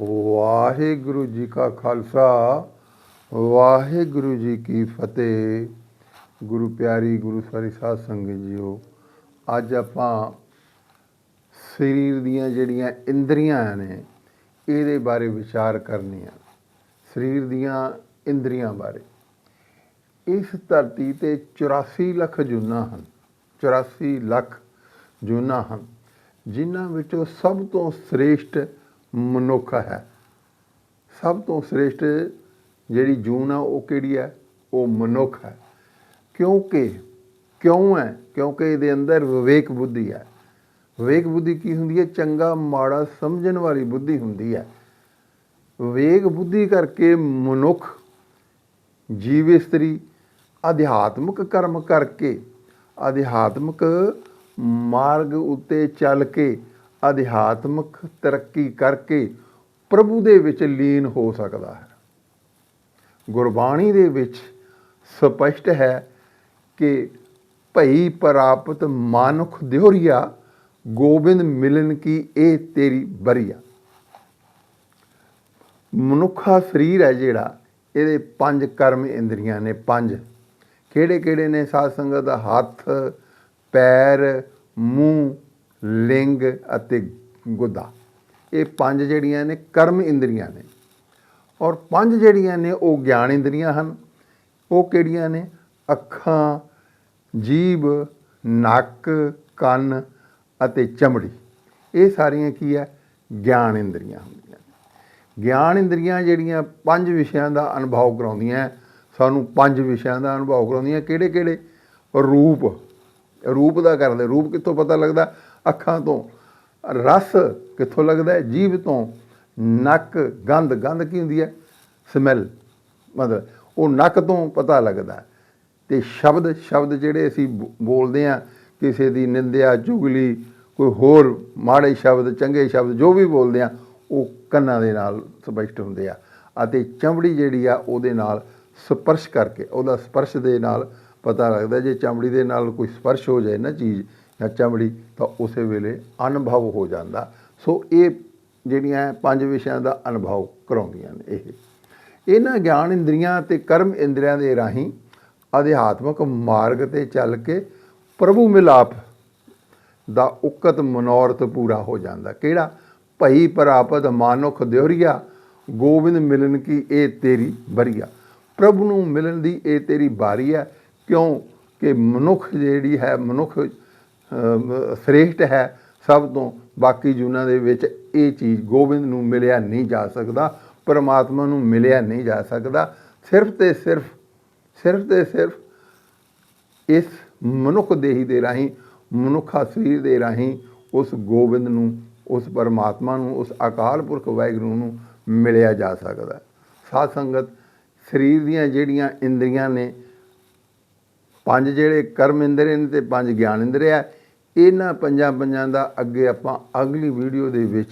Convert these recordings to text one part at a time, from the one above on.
ਵਾਹਿਗੁਰੂ ਜੀ ਕਾ ਖਾਲਸਾ, ਵਾਹਿਗੁਰੂ ਜੀ ਕੀ ਫਤਿਹ। ਗੁਰੂ ਪਿਆਰੀ ਗੁਰੂ ਸਾਰੀ ਸਾਧ ਸੰਗਤ ਜੀਓ, ਅੱਜ ਆਪਾਂ ਸਰੀਰ ਦੀਆਂ ਜਿਹੜੀਆਂ ਇੰਦਰੀਆਂ ਨੇ, ਇਹਦੇ ਬਾਰੇ ਵਿਚਾਰ ਕਰਨੀ ਆ। ਸਰੀਰ ਦੀਆਂ ਇੰਦਰੀਆਂ ਬਾਰੇ। ਇਸ ਧਰਤੀ ਤੇ 84 ਲੱਖ ਜੂਨਾਂ ਹਨ 84 ਲੱਖ ਜੂਨਾਂ ਹਨ, ਜਿਨ੍ਹਾਂ ਵਿੱਚੋਂ ਸਭ ਤੋਂ ਸ੍ਰੇਸ਼ਟ ਮਨੁੱਖ ਹੈ। ਸਭ ਤੋਂ ਸ੍ਰੇਸ਼ਟ ਜਿਹੜੀ ਜੂਨ ਆ, ਉਹ ਕਿਹੜੀ ਹੈ? ਉਹ ਮਨੁੱਖ ਹੈ। ਕਿਉਂਕਿ, ਕਿਉਂ ਹੈ? ਕਿਉਂਕਿ ਇਹਦੇ ਅੰਦਰ ਵਿਵੇਕ ਬੁੱਧੀ ਹੈ। ਵਿਵੇਕ ਬੁੱਧੀ ਕੀ ਹੁੰਦੀ ਹੈ? ਚੰਗਾ ਮਾੜਾ ਸਮਝਣ ਵਾਲੀ ਬੁੱਧੀ ਹੁੰਦੀ ਹੈ। ਵਿਵੇਕ ਬੁੱਧੀ ਕਰਕੇ ਮਨੁੱਖ ਜੀਵ ਇਸਤਰੀ ਅਧਿਆਤਮਕ ਕਰਮ ਕਰਕੇ, ਅਧਿਆਤਮਿਕ ਮਾਰਗ ਉੱਤੇ ਚੱਲ ਕੇ ਅਧਿਆਤਮਕ ਤਰੱਕੀ ਕਰਕੇ ਪ੍ਰਭੂ ਦੇ ਵਿੱਚ ਲੀਨ ਹੋ ਸਕਦਾ ਹੈ। ਗੁਰਬਾਣੀ ਦੇ ਵਿੱਚ ਸਪਸ਼ਟ ਹੈ ਕਿ ਭਈ ਪ੍ਰਾਪਤ ਮਾਨੁਖ ਦਿਹਰੀਆ ਗੋਬਿੰਦ ਮਿਲਨ ਕੀ ਇਹ ਤੇਰੀ ਬਰੀਆ। ਮਨੁੱਖਾ ਸਰੀਰ ਹੈ ਜਿਹੜਾ, ਇਹਦੇ ਪੰਜ ਕਰਮ ਇੰਦਰੀਆਂ ਨੇ ਪੰਜ। ਕਿਹੜੇ ਕਿਹੜੇ ਨੇ? ਸਾਧ ਸੰਗਤ ਦਾ ਹੱਥ, ਪੈਰ, ਮੂੰਹ ਲਿੰਗ ਅਤੇ ਗੁਦਾ। ਇਹ ਪੰਜ ਜਿਹੜੀਆਂ ਨੇ ਕਰਮ ਇੰਦਰੀਆਂ ਨੇ। ਔਰ ਪੰਜ ਜਿਹੜੀਆਂ ਨੇ ਉਹ ਗਿਆਨ ਇੰਦਰੀਆਂ ਹਨ। ਉਹ ਕਿਹੜੀਆਂ ਨੇ? ਅੱਖਾਂ, ਜੀਭ, ਨੱਕ, ਕੰਨ ਅਤੇ ਚਮੜੀ। ਇਹ ਸਾਰੀਆਂ ਕੀ ਹੈ? ਗਿਆਨ ਇੰਦਰੀਆਂ ਹੁੰਦੀਆਂ ਨੇ। ਗਿਆਨ ਇੰਦਰੀਆਂ ਜਿਹੜੀਆਂ ਪੰਜ ਵਿਸ਼ਿਆਂ ਦਾ ਅਨੁਭਵ ਕਰਾਉਂਦੀਆਂ ਸਾਨੂੰ ਪੰਜ ਵਿਸ਼ਿਆਂ ਦਾ ਅਨੁਭਵ ਕਰਾਉਂਦੀਆਂ। ਕਿਹੜੇ ਕਿਹੜੇ ਰੂਪ। ਰੂਪ ਦਾ ਕਰਦੇ। ਰੂਪ ਕਿੱਥੋਂ ਪਤਾ ਲੱਗਦਾ? ਅੱਖਾਂ ਤੋਂ। ਰਸ ਕਿੱਥੋਂ ਲੱਗਦਾ ਹੈ? ਜੀਭ ਤੋਂ। ਨੱਕ ਗੰਧ ਗੰਧ ਕੀ ਹੁੰਦੀ ਹੈ? ਸਮੈਲ। ਮਤਲਬ ਉਹ ਨੱਕ ਤੋਂ ਪਤਾ ਲੱਗਦਾ ਹੈ। ਤੇ ਸ਼ਬਦ ਸ਼ਬਦ ਜਿਹੜੇ ਅਸੀਂ ਬੋ- ਬੋਲਦੇ ਆ ਕਿਸੇ ਦੀ ਨਿੰਦਿਆ, ਚੁਗਲੀ, ਕੋਈ ਹੋਰ ਮਾੜੇ ਸ਼ਬਦ, ਚੰਗੇ ਸ਼ਬਦ, ਜੋ ਵੀ ਬੋਲਦੇ ਆ ਉਹ ਕੰਨਾਂ ਦੇ ਨਾਲ ਸਪਸ਼ਟ ਹੁੰਦੇ ਆ। ਅਤੇ ਚਮੜੀ ਜਿਹੜੀ ਆ, ਉਹਦੇ ਨਾਲ ਸਪਰਸ਼ ਕਰਕੇ, ਉਹਦਾ ਸਪਰਸ਼ ਦੇ ਨਾਲ ਪਤਾ ਲੱਗਦਾ ਜੇ ਚਮੜੀ ਦੇ ਨਾਲ ਕੋਈ ਸਪਰਸ਼ ਹੋ ਜਾਏ ਨਾ ਚੀਜ਼ ਜਾਂ ਚਮੜੀ ਤਾਂ ਉਸੇ ਵੇਲੇ ਅਨੁਭਵ ਹੋ ਜਾਂਦਾ। ਸੋ ਇਹ ਜਿਹੜੀਆਂ ਪੰਜ ਵਿਸ਼ਿਆਂ ਦਾ ਅਨੁਭਵ ਕਰਾਉਂਦੀਆਂ ਨੇ ਇਹ। ਇਹਨਾਂ ਗਿਆਨ ਇੰਦਰੀਆਂ ਤੇ ਕਰਮ ਇੰਦਰੀਆਂ ਦੇ ਰਾਹੀਂ ਅਧਿਆਤਮਕ ਮਾਰਗ ਤੇ ਚੱਲ ਕੇ ਪ੍ਰਭੂ ਮਿਲਾਪ ਦਾ ਉਕਤ ਮਨੋਰਥ ਪੂਰਾ ਹੋ ਜਾਂਦਾ। ਕਿਹੜਾ? ਭਈ ਪ੍ਰਾਪਤ ਮਾਨੁਖ ਦਿਹਰੀਆ ਗੋਬਿੰਦ ਮਿਲਨ ਕੀ ਇਹ ਤੇਰੀ ਬਰੀਆ। ਪ੍ਰਭੂ ਨੂੰ ਮਿਲਣ ਦੀ ਇਹ ਤੇਰੀ ਬਾਰੀ ਹੈ। ਕਿਉਂ? ਕਿ ਮਨੁੱਖ ਜਿਹੜੀ ਹੈ, ਮਨੁੱਖ ਸ੍ਰੇਸ਼ਟ ਹੈ ਸਭ ਤੋਂ ਬਾਕੀ ਜੂਨਾਂ ਦੇ ਵਿੱਚ ਇਹ ਚੀਜ਼ ਗੋਬਿੰਦ ਨੂੰ ਮਿਲਿਆ ਨਹੀਂ ਜਾ ਸਕਦਾ, ਪਰਮਾਤਮਾ ਨੂੰ ਮਿਲਿਆ ਨਹੀਂ ਜਾ ਸਕਦਾ ਸਿਰਫ ਤੇ ਸਿਰਫ ਸਿਰਫ ਤੇ ਸਿਰਫ ਇਸ ਮਨੁੱਖ ਦੇਹੀ ਦੇ ਰਾਹੀਂ, ਮਨੁੱਖਾ ਸਰੀਰ ਦੇ ਰਾਹੀਂ ਉਸ ਗੋਬਿੰਦ ਨੂੰ, ਉਸ ਪਰਮਾਤਮਾ ਨੂੰ, ਉਸ ਅਕਾਲ ਪੁਰਖ ਵਾਹਿਗੁਰੂ ਨੂੰ ਮਿਲਿਆ ਜਾ ਸਕਦਾ ਹੈ। ਸਾਧ ਸੰਗਤ, ਸਰੀਰ ਦੀਆਂ ਜਿਹੜੀਆਂ ਇੰਦਰੀਆਂ ਨੇ, ਪੰਜ ਜਿਹੜੇ ਕਰਮ ਇੰਦਰੀ ਨੇ ਤੇ ਪੰਜ ਗਿਆਨ ਇੰਦਰੀ ਆ ਇਹਨਾਂ ਪੰਜਾਂ ਪੰਜਾਂ ਦਾ ਅੱਗੇ ਆਪਾਂ ਅਗਲੀ ਵੀਡੀਓ ਦੇ ਵਿੱਚ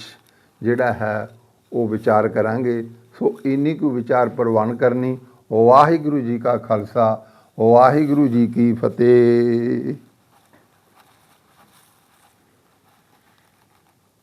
ਜਿਹੜਾ ਹੈ ਉਹ ਵਿਚਾਰ ਕਰਾਂਗੇ। ਸੋ ਇੰਨੀ ਕੁ ਵਿਚਾਰ ਪ੍ਰਵਾਨ ਕਰਨੀ। ਵਾਹਿਗੁਰੂ ਜੀ ਕਾ ਖਾਲਸਾ, ਵਾਹਿਗੁਰੂ ਜੀ ਕੀ ਫਤਿਹ।